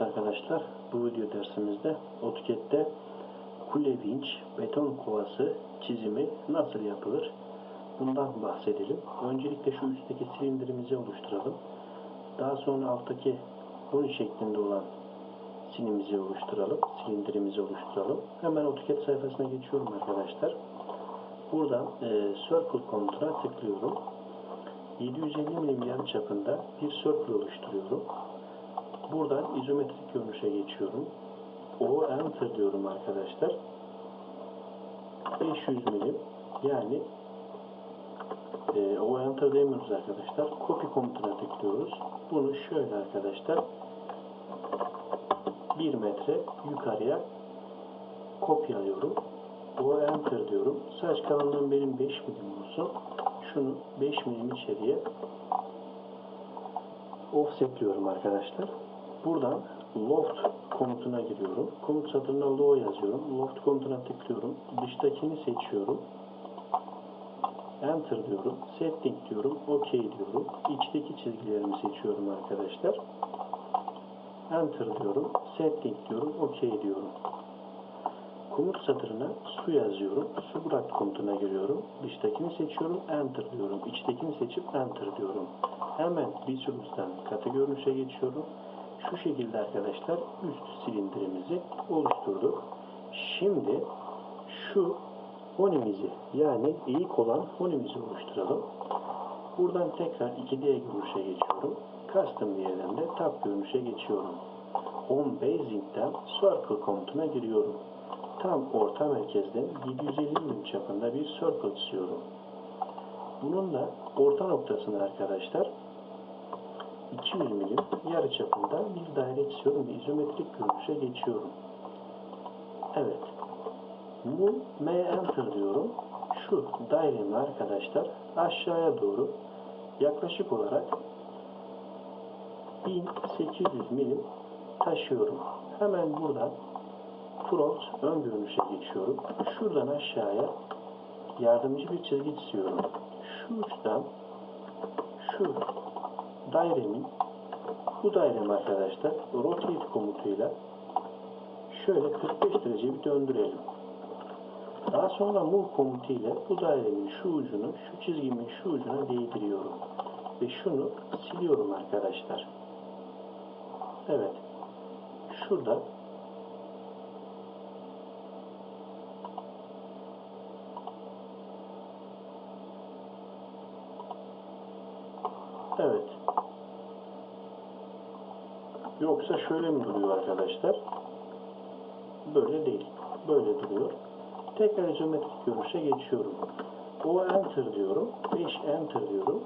Arkadaşlar bu video dersimizde AutoCAD'de kule vinç, beton kovası çizimi nasıl yapılır? Bundan bahsedelim. Öncelikle şu üstteki silindirimizi oluşturalım. Daha sonra alttaki bunun şeklinde olan sinimizi oluşturalım. Silindirimizi oluşturalım. Hemen AutoCAD sayfasına geçiyorum arkadaşlar. Buradan e, Circle komutuna tıklıyorum. 750 milim yarı çapında bir circle oluşturuyorum. Buradan izometrik görünüşe geçiyorum. O enter diyorum arkadaşlar. 500 milim yani e, o enter demiyoruz arkadaşlar. Copy komutuna tıklıyoruz. Bunu şöyle arkadaşlar 1 metre yukarıya kopyalıyorum. O enter diyorum. Saç kalınlığım benim 5 milim olsun. Şunu 5 milim içeriye offsetliyorum arkadaşlar. Buradan loft komutuna giriyorum. Komut satırına low yazıyorum. Loft komutuna tıklıyorum. Dıştakini seçiyorum. Enter diyorum. Setting diyorum. OK diyorum. İçteki çizgilerimi seçiyorum arkadaşlar. Enter diyorum. Setting diyorum. OK diyorum. Komut satırına su yazıyorum. Su bırak komutuna giriyorum. Dıştakini seçiyorum. Enter diyorum. İçtekini seçip Enter diyorum. Hemen Resource'dan katı görünüşe geçiyorum. Şu şekilde arkadaşlar üst silindirimizi oluşturduk. Şimdi şu honimizi yani eğik olan honimizi oluşturalım. Buradan tekrar 2D görünüşe geçiyorum. Custom diyelim de tab görünüşe geçiyorum. On Basing'den Circle komutuna giriyorum. Tam orta merkezden 750 milim çapında bir circle çiziyorum. Bunun da orta noktasını arkadaşlar 200 milim yarı çapında bir daire çiziyorum ve izometrik görünüşe geçiyorum. Evet. Move M Enter diyorum. Şu dairemi arkadaşlar aşağıya doğru yaklaşık olarak 1800 milim taşıyorum. Hemen buradan front ön görünüşe geçiyorum. Şuradan aşağıya yardımcı bir çizgi çiziyorum. Şu uçtan şu dairemin bu dairemi arkadaşlar rotate komutuyla şöyle 45 derece bir döndürelim. Daha sonra move komutu ile bu dairemin şu ucunu şu çizgimin şu ucuna değdiriyorum. Ve şunu siliyorum arkadaşlar. Evet. Şurada Evet. Yoksa şöyle mi duruyor arkadaşlar? Böyle değil. Böyle duruyor. Tekrar izometrik görünüşe geçiyorum. O enter diyorum. 5 enter diyorum.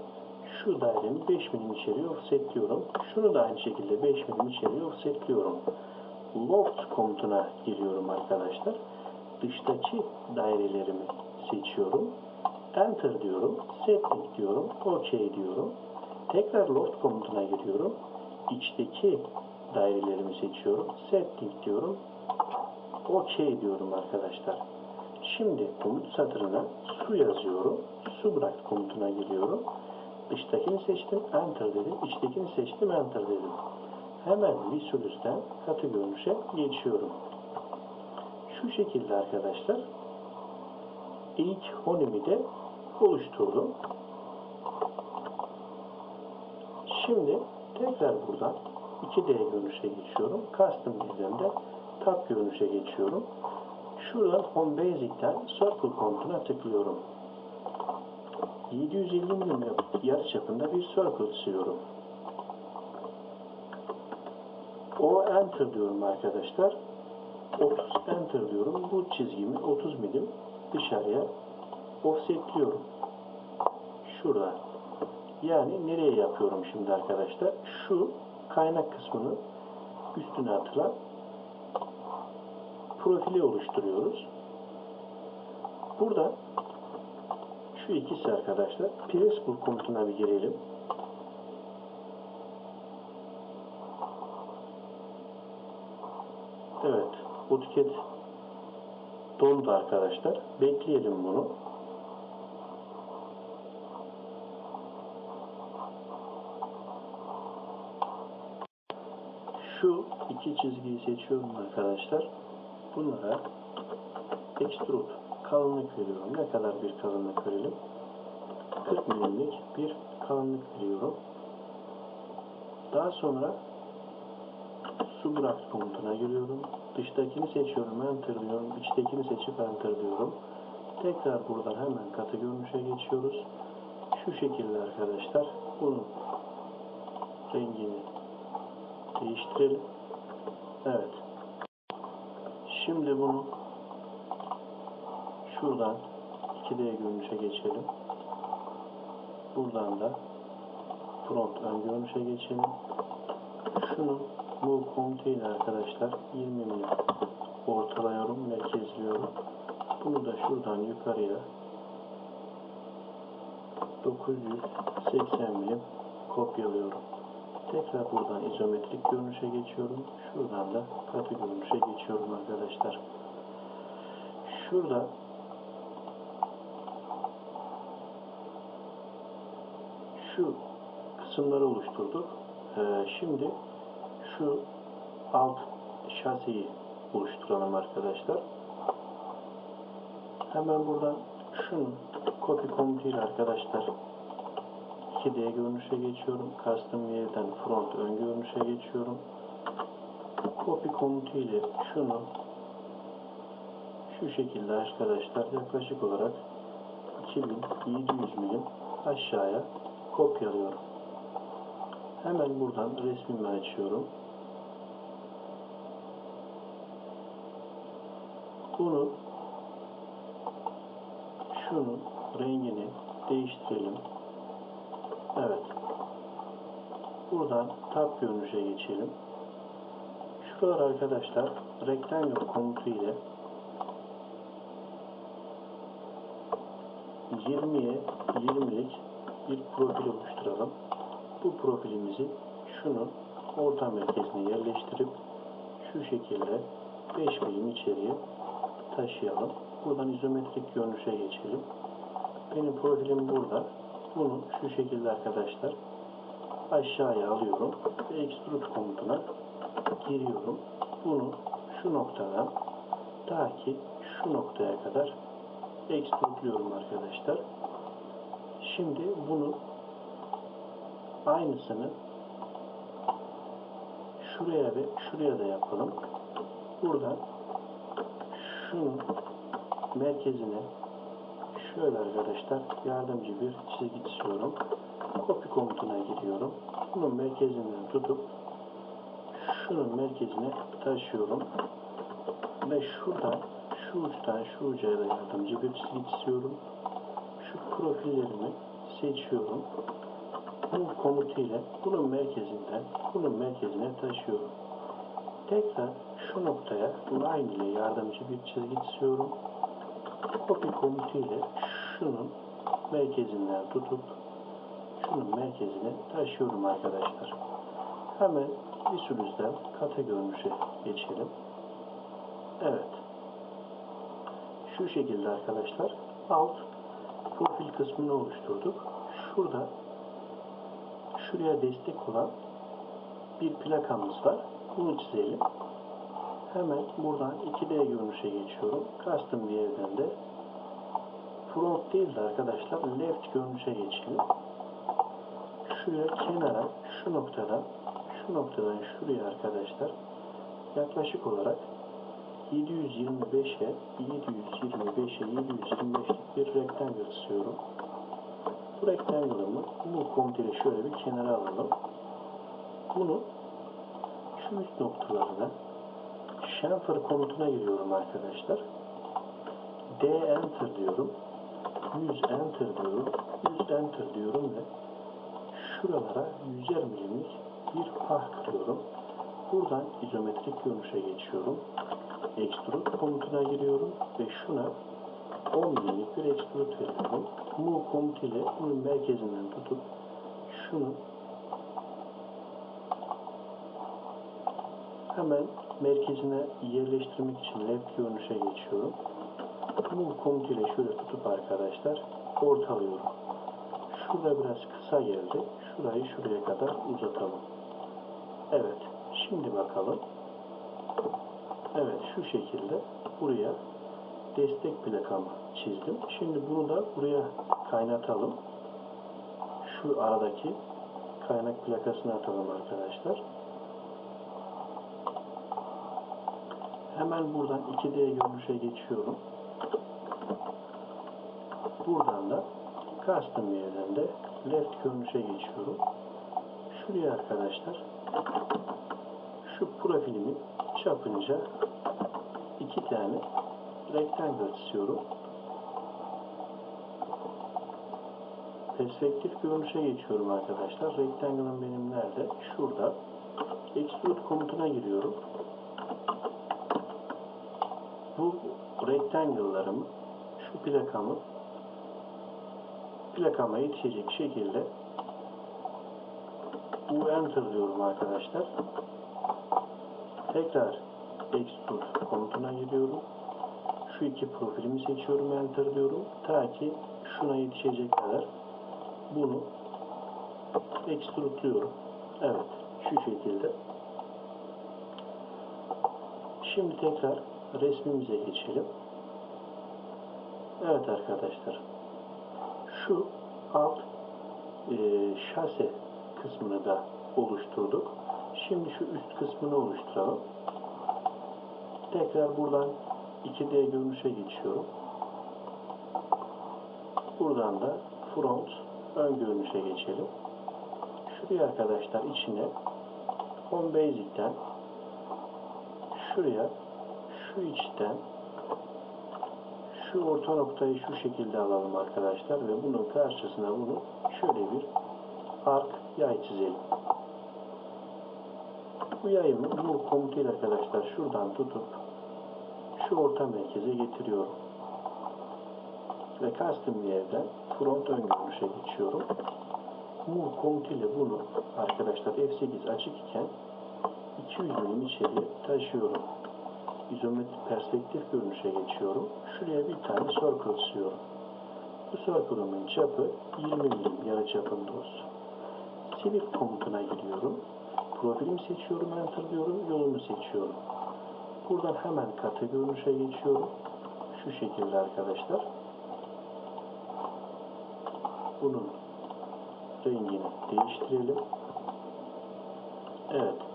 Şu dairemi 5 milim içeriye offsetliyorum. Şunu da aynı şekilde 5 milim içeriye offsetliyorum. Loft komutuna giriyorum arkadaşlar. Dıştaki dairelerimi seçiyorum. Enter diyorum. Setting diyorum. OK diyorum. Tekrar loft komutuna giriyorum. İçteki dairelerimi seçiyorum. Setting diyorum. OK diyorum arkadaşlar. Şimdi komut satırına su yazıyorum. Su bırak komutuna giriyorum. Dıştakini seçtim. Enter dedim. İçtekini seçtim. Enter dedim. Hemen Visualis'ten katı görünüşe geçiyorum. Şu şekilde arkadaşlar ilk honimi de oluşturdum. Şimdi tekrar buradan 2D görünüşe geçiyorum. Custom dizimde tab görünüşe geçiyorum. Şuradan Home Basic'ten Circle komutuna tıklıyorum. 750 milim yarı çapında bir circle çiziyorum. O Enter diyorum arkadaşlar. 30 Enter diyorum. Bu çizgimi 30 milim dışarıya offsetliyorum. Şurada. Yani nereye yapıyorum şimdi arkadaşlar? Şu kaynak kısmını üstüne atılan profili oluşturuyoruz. Burada şu ikisi arkadaşlar. Principal komutuna bir girelim. Evet. AutoCAD dondu arkadaşlar. Bekleyelim bunu. Şu iki çizgiyi seçiyorum arkadaşlar. Bunlara extrude kalınlık veriyorum. Ne kadar bir kalınlık verelim? 40 milimlik bir kalınlık veriyorum. Daha sonra su bırak komutuna giriyorum. Dıştakini seçiyorum, enter diyorum. İçtekini seçip enter diyorum. Tekrar buradan hemen katı görünüşe geçiyoruz. Şu şekilde arkadaşlar. Bunun rengini değiştirelim. Evet. Şimdi bunu şuradan 2D görünüşe geçelim. Buradan da front ön görünüşe geçelim. Şunu move ile arkadaşlar 20 milim ortalıyorum, merkezliyorum. Bunu da şuradan yukarıya 980 milim kopyalıyorum. Tekrar buradan izometrik görünüşe geçiyorum. Şuradan da katı görünüşe geçiyorum arkadaşlar. Şurada şu kısımları oluşturduk. Ee, şimdi şu alt şasiyi oluşturalım arkadaşlar. Hemen buradan şunu copy komutuyla arkadaşlar 2D görünüşe geçiyorum. Custom View'den front ön görünüşe geçiyorum. Copy komutu ile şunu şu şekilde arkadaşlar yaklaşık olarak 2700 milim aşağıya kopyalıyorum. Hemen buradan resmimi açıyorum. Bunu şunun rengini değiştirelim. Evet. Buradan tab görünüşe geçelim. Şuralar arkadaşlar rectangle komutu ile 20'ye 20'lik bir profil oluşturalım. Bu profilimizi şunun orta merkezine yerleştirip şu şekilde 5 milim içeriye taşıyalım. Buradan izometrik görünüşe geçelim. Benim profilim burada. Bunu şu şekilde arkadaşlar aşağıya alıyorum ve extrude komutuna giriyorum. Bunu şu noktadan ta ki şu noktaya kadar extrude'luyorum arkadaşlar. Şimdi bunu aynısını şuraya ve şuraya da yapalım. Buradan şunun merkezine şöyle arkadaşlar yardımcı bir çizgi çiziyorum. Copy komutuna giriyorum. Bunun merkezinden tutup şunun merkezine taşıyorum. Ve şuradan şu uçtan şu uca da yardımcı bir çizgi çiziyorum. Şu profillerimi seçiyorum. Bu komutu ile bunun merkezinden bunun merkezine taşıyorum. Tekrar şu noktaya line ile yardımcı bir çizgi çiziyorum. Copy komutu ile şunun merkezinden tutup şunun merkezine taşıyorum arkadaşlar. Hemen visülüzden kata görünüşe geçelim. Evet. Şu şekilde arkadaşlar alt profil kısmını oluşturduk. Şurada şuraya destek olan bir plakamız var. Bunu çizelim. Hemen buradan 2D görünüşe geçiyorum. Custom bir yerden de front değil de arkadaşlar left görünüşe geçelim. Şuraya kenara şu noktadan şu noktadan şuraya arkadaşlar yaklaşık olarak 725'e 725'e 725'lik bir rectangle çiziyorum. Bu rectangle'ımı bu komutuyla şöyle bir kenara alalım. Bunu şu üst noktalarına chamfer komutuna giriyorum arkadaşlar. D enter diyorum. 100 enter diyorum. 100 enter diyorum ve şuralara 100'er milimlik bir pah kırıyorum. Buradan izometrik görünüşe geçiyorum. Extrude komutuna giriyorum ve şuna 10 milimlik bir extrude veriyorum. Move komutu ile bunun merkezinden tutup şunu hemen merkezine yerleştirmek için left görünüşe geçiyorum. Move komutuyla şöyle tutup arkadaşlar ortalıyorum. Şurada biraz kısa geldi. Şurayı şuraya kadar uzatalım. Evet. Şimdi bakalım. Evet şu şekilde buraya destek plakamı çizdim. Şimdi bunu da buraya kaynatalım. Şu aradaki kaynak plakasını atalım arkadaşlar. Hemen buradan 2D görünüşe geçiyorum. Buradan da custom yerden de left görünüşe geçiyorum. Şuraya arkadaşlar şu profilimin çapınca iki tane rectangle çiziyorum. Perspektif görünüşe geçiyorum arkadaşlar. Rectangle'ın benim nerede? Şurada. Extrude komutuna giriyorum. Bu rectangle'larımı şu plakamı plakama yetişecek şekilde U enter diyorum arkadaşlar. Tekrar extrude komutuna giriyorum. Şu iki profilimi seçiyorum enter diyorum. Ta ki şuna yetişecek kadar bunu extrude'luyorum. Evet şu şekilde. Şimdi tekrar resmimize geçelim. Evet arkadaşlar. Şu alt e, şase kısmını da oluşturduk. Şimdi şu üst kısmını oluşturalım. Tekrar buradan 2D görünüşe geçiyorum. Buradan da front ön görünüşe geçelim. Şuraya arkadaşlar içine Home Basic'ten şuraya şu içten şu orta noktayı şu şekilde alalım arkadaşlar ve bunun karşısına bunu şöyle bir ark yay çizelim. Bu yayımı bu komutuyla arkadaşlar şuradan tutup şu orta merkeze getiriyorum. Ve custom yerden front ön görünüşe geçiyorum. Move komutuyla bunu arkadaşlar F8 açık iken 200 milim içeriye taşıyorum. İzometrik perspektif görünüşe geçiyorum. Şuraya bir tane circle çiziyorum. Bu circle'ımın çapı 20 milim yarı çapında olsun. Select komutuna giriyorum. Profilimi seçiyorum, enter diyorum, yolumu seçiyorum. Buradan hemen katı görünüşe geçiyorum. Şu şekilde arkadaşlar. Bunun rengini değiştirelim. Evet.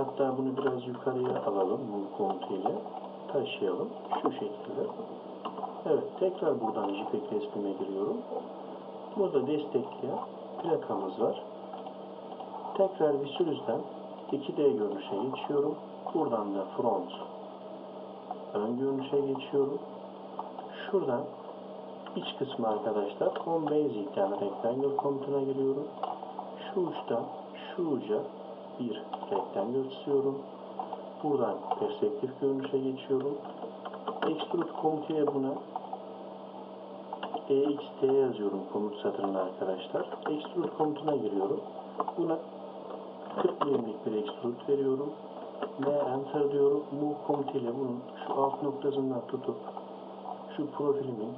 Hatta bunu biraz yukarıya alalım bu komutuyla. Taşıyalım. Şu şekilde. Evet. Tekrar buradan JPEG resmime giriyorum. Burada destekleyen plakamız var. Tekrar Visualiz'den 2D görünüşe geçiyorum. Buradan da front ön görünüşe geçiyorum. Şuradan iç kısmı arkadaşlar Home Basic'ten Rectangle komutuna giriyorum. Şu uçtan şu uca bir rectangle çiziyorum. Buradan perspektif görünüşe geçiyorum. Extrude komutuyla buna EXT yazıyorum komut satırına arkadaşlar. Extrude komutuna giriyorum. Buna 40 milimlik bir extrude veriyorum. Ve enter diyorum. Move komutuyla bunun şu alt noktasından tutup şu profilimin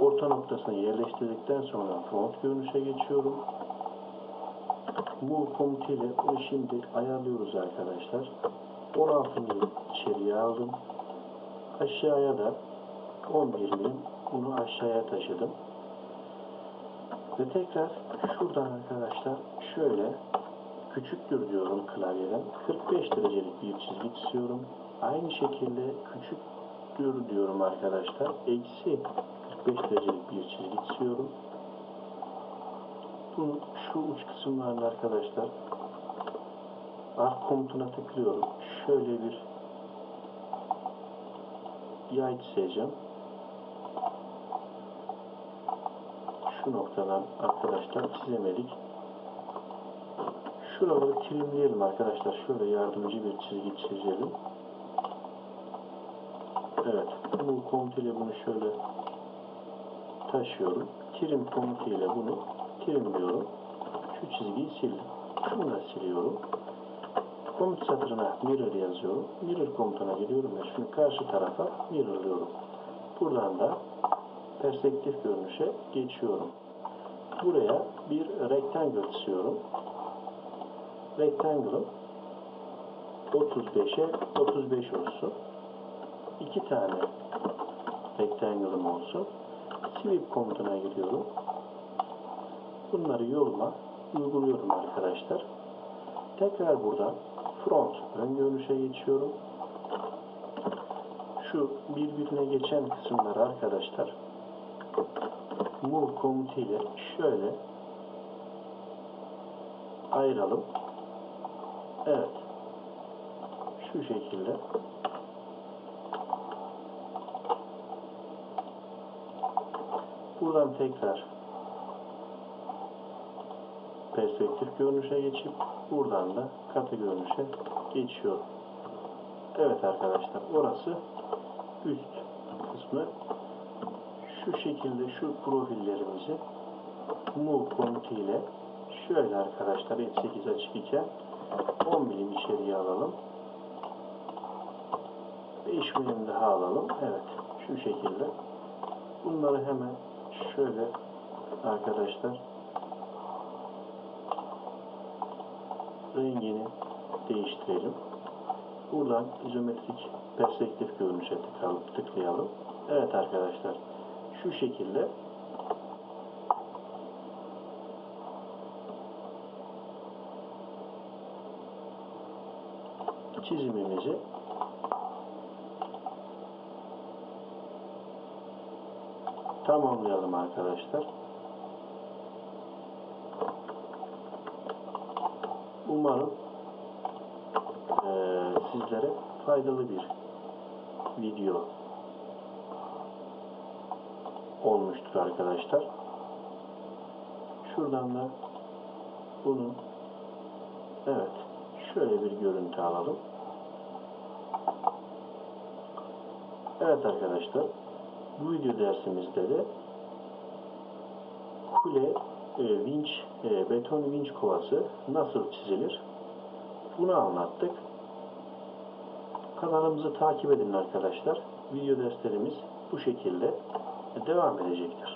orta noktasına yerleştirdikten sonra front görünüşe geçiyorum. Move komutuyla bunu şimdi ayarlıyoruz arkadaşlar. 16 milim içeriye aldım. Aşağıya da 11 milim bunu aşağıya taşıdım. Ve tekrar şuradan arkadaşlar şöyle küçüktür diyorum klavyeden. 45 derecelik bir çizgi çiziyorum. Aynı şekilde küçüktür diyorum arkadaşlar. Eksi 45 derecelik bir çizgi çiziyorum. Bunun şu uç kısımlarını arkadaşlar ark komutuna tıklıyorum. Şöyle bir yay çizeceğim. Şu noktadan arkadaşlar çizemedik. Şuraları trimleyelim arkadaşlar. Şöyle yardımcı bir çizgi çizelim. Evet. Bu komutuyla bunu şöyle taşıyorum. Trim komutuyla bunu trimliyorum. Şu çizgiyi sildim. Şunu da siliyorum. Komut satırına mirror yazıyorum. Mirror komutuna geliyorum ve şunu karşı tarafa mirrorlıyorum. Buradan da perspektif görünüşe geçiyorum. Buraya bir rectangle çiziyorum. Rectangle'ım 35'e 35 olsun. İki tane Rectangle'ım olsun. Sweep komutuna giriyorum. Bunları yoluma uyguluyorum arkadaşlar. Tekrar buradan front ön görünüşe geçiyorum. Şu birbirine geçen kısımları arkadaşlar move komutu ile şöyle ayıralım. Evet. Şu şekilde. Buradan tekrar perspektif görünüşe geçip buradan da katı görünüşe geçiyorum. Evet arkadaşlar orası üst kısmı. Şu şekilde şu profillerimizi move komutu ile şöyle arkadaşlar F8 açık iken 10 milim içeriye alalım. 5 milim daha alalım. Evet. Şu şekilde. Bunları hemen şöyle arkadaşlar rengini değiştirelim. Buradan izometrik perspektif görünüşe tıklayalım. Evet arkadaşlar. Şu şekilde çizimimizi tamamlayalım arkadaşlar. Faydalı bir video olmuştur arkadaşlar. Şuradan da bunu evet şöyle bir görüntü alalım. Evet arkadaşlar bu video dersimizde de kule e, vinç e, beton vinç kovası nasıl çizilir bunu anlattık. Kanalımızı takip edin arkadaşlar. Video derslerimiz bu şekilde devam edecektir.